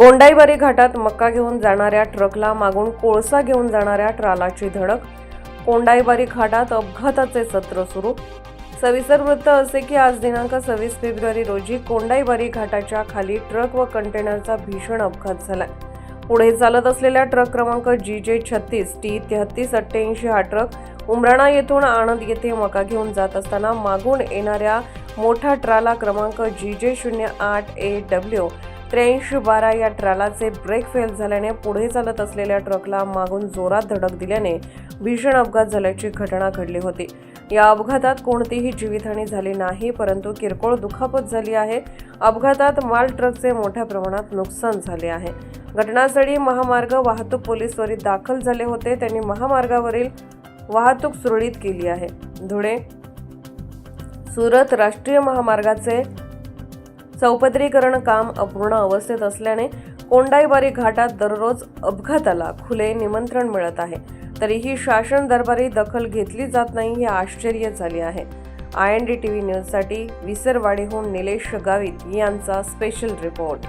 कोंडाईबारी घाटात मक्का घेऊन जाणाऱ्या ट्रकला मागून कोळसा घेऊन जाणाऱ्या ट्रालाची धडक. कोंडाईबारी घाटात अपघाताचे सत्र सुरू. सविस्तर वृत्त असे की आज दिनांक सव्वीस फेब्रुवारी रोजी कोंडाईबारी घाटाच्या खाली ट्रक व कंटेनरचा भीषण अपघात झाला पुढे चालत असलेल्या ट्रक क्रमांक जी जे छत्तीस टी तेहत्तीस अठ्ठ्याऐंशी हा ट्रक उमराणा येथून आणंद येथे मका घेऊन जात असताना मागून येणाऱ्या मोठा ट्राला क्रमांक जी जे शून्य आठ ए डब्ल्यू त्र्याऐंशी बारा या ट्रॅलाचे ब्रेक फेल झाल्याने पुढे चालत असलेल्या ट्रकला मागून जोरात धडक दिल्याने भीषण अपघात झाल्याची घटना घडली होती. या अपघातात कोणतीही जीवितहानी झाली नाही परंतु किरकोळ दुखापत झाली आहे. अपघातात माल ट्रकचे मोठ्या प्रमाणात नुकसान झाले आहे. घटनास्थळी महामार्ग वाहतूक पोलीस त्वरित दाखल झाले होते. त्यांनी महामार्गावरील वाहतूक सुरळीत केली आहे. धुळे सुरत राष्ट्रीय महामार्गाचे चौपदरीकरण काम अपूर्ण अवस्थेत असल्याने कोंडाईबारी घाटात दररोज अपघाताला खुले निमंत्रण मिळत आहे. तरीही शासन दरबारी दखल घेतली जात नाही हे आश्चर्य झाले आहे. I N D T V न्यूजसाठी विसरवाडीहून निलेश गावित यांचा स्पेशल रिपोर्ट.